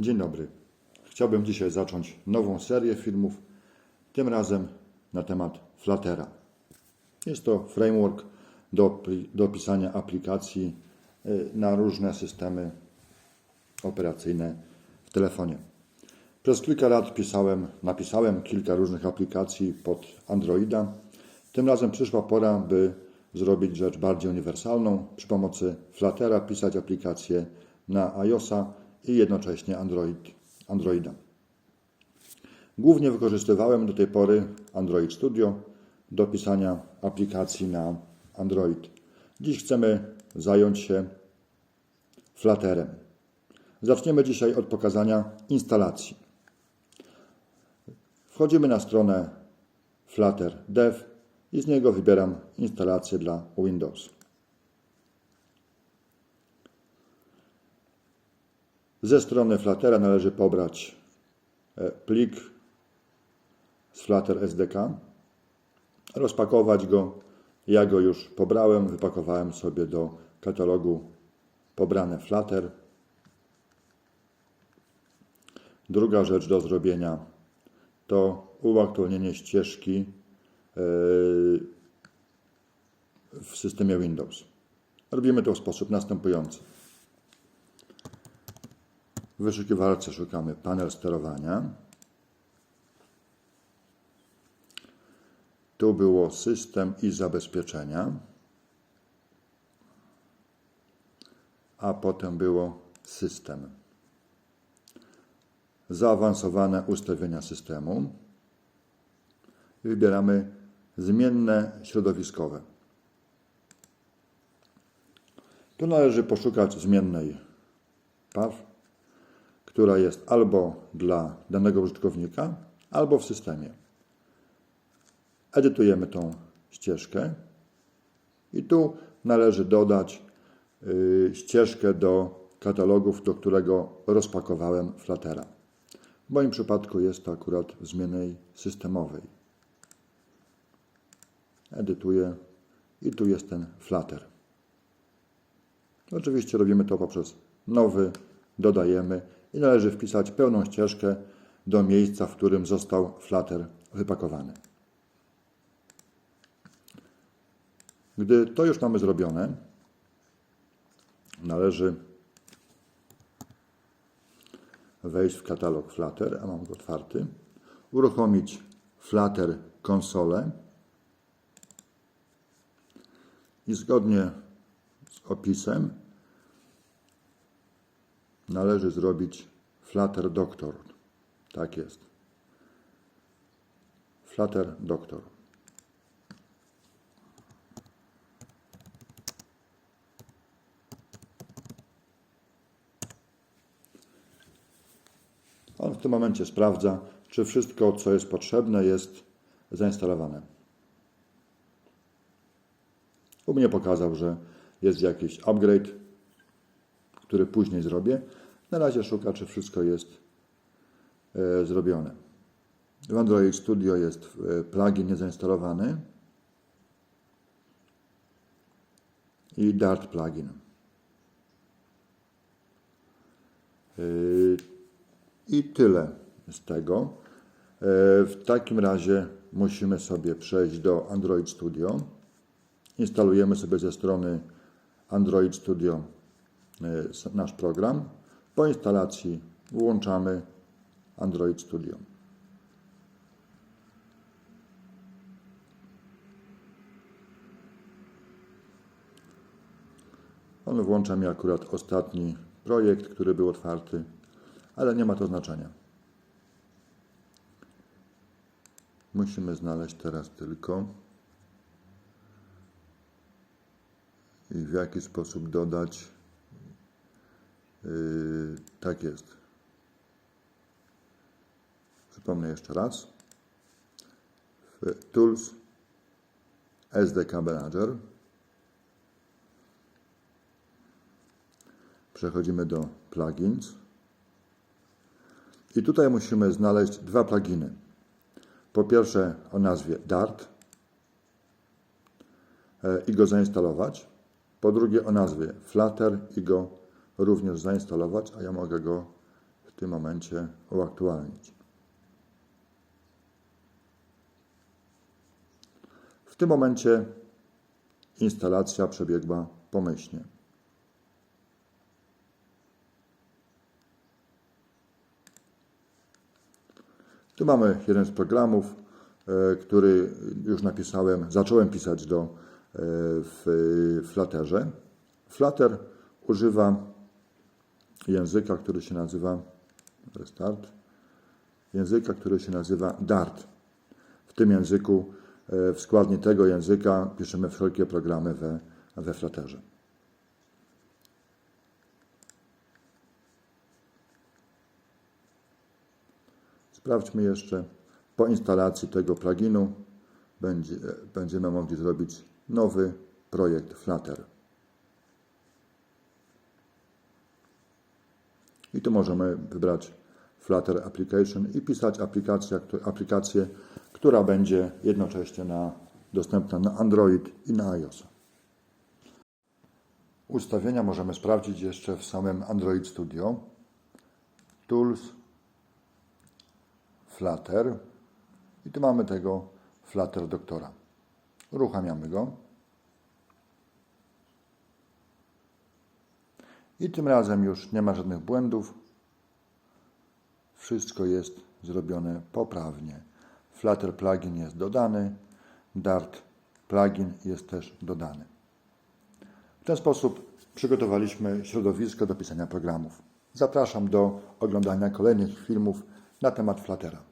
Dzień dobry. Chciałbym dzisiaj zacząć nową serię filmów, tym razem na temat Fluttera. Jest to framework do, do pisania aplikacji y, na różne systemy operacyjne w telefonie. Przez kilka lat pisałem, napisałem kilka różnych aplikacji pod Androida. Tym razem przyszła pora, by zrobić rzecz bardziej uniwersalną. Przy pomocy Fluttera pisać aplikacje na iOSa i jednocześnie Android, Androida. Głównie wykorzystywałem do tej pory Android Studio do pisania aplikacji na Android. Dziś chcemy zająć się Flutterem. Zaczniemy dzisiaj od pokazania instalacji. Wchodzimy na stronę Flutter Dev i z niego wybieram instalację dla Windows. Ze strony Fluttera należy pobrać e, plik z Flutter SDK, rozpakować go. Ja go już pobrałem, wypakowałem sobie do katalogu pobrane Flutter. Druga rzecz do zrobienia to uaktualnienie ścieżki yy, w systemie Windows. Robimy to w sposób następujący. W wyszukiwarce szukamy panel sterowania. Tu było system i zabezpieczenia. A potem było system. Zaawansowane ustawienia systemu. Wybieramy zmienne środowiskowe. Tu należy poszukać zmiennej path, która jest albo dla danego użytkownika, albo w systemie. Edytujemy tą ścieżkę i tu należy dodać y, ścieżkę do katalogów, do którego rozpakowałem Fluttera. W moim przypadku jest to akurat w zmiennej systemowej. Edytuję i tu jest ten Flutter. Oczywiście robimy to poprzez nowy, dodajemy i należy wpisać pełną ścieżkę do miejsca, w którym został Flutter wypakowany. Gdy to już mamy zrobione, należy wejść w katalog Flutter, a mam go otwarty, uruchomić Flutter konsolę i zgodnie z opisem należy zrobić Flutter Doctor. Tak jest. Flutter Doctor. On w tym momencie sprawdza, czy wszystko, co jest potrzebne, jest zainstalowane. U mnie pokazał, że jest jakiś upgrade, który później zrobię. Na razie szuka, czy wszystko jest e, zrobione. W Android Studio jest e, plugin niezainstalowany i Dart plugin. E, I tyle z tego. E, W takim razie musimy sobie przejść do Android Studio. Instalujemy sobie ze strony Android Studio nasz program. Po instalacji włączamy Android Studio. On włącza mi akurat ostatni projekt, który był otwarty, ale nie ma to znaczenia. Musimy znaleźć teraz tylko i w jaki sposób dodać. Yy, tak jest. Przypomnę jeszcze raz. W Tools SDK Manager przechodzimy do plugins i tutaj musimy znaleźć dwa pluginy. Po pierwsze o nazwie Dart e, i go zainstalować. Po drugie o nazwie Flutter i go również zainstalować, a ja mogę go w tym momencie uaktualnić. W tym momencie instalacja przebiegła pomyślnie. Tu mamy jeden z programów, e, który już napisałem, zacząłem pisać do, e, w Flutterze. Flutter używa języka, który się nazywa restart, języka, który się nazywa Dart. W tym języku, e, w składni tego języka piszemy wszelkie programy we, we Flutterze. Sprawdźmy jeszcze. Po instalacji tego pluginu będzie, będziemy mogli zrobić nowy projekt Flutter. I tu możemy wybrać Flutter Application i pisać aplikację, aplikację która będzie jednocześnie na, dostępna na Android i na iOS. Ustawienia możemy sprawdzić jeszcze w samym Android Studio. Tools, Flutter i tu mamy tego Flutter Doktora. Uruchamiamy go. I tym razem już nie ma żadnych błędów. Wszystko jest zrobione poprawnie. Flutter plugin jest dodany, Dart plugin jest też dodany. W ten sposób przygotowaliśmy środowisko do pisania programów. Zapraszam do oglądania kolejnych filmów na temat Fluttera.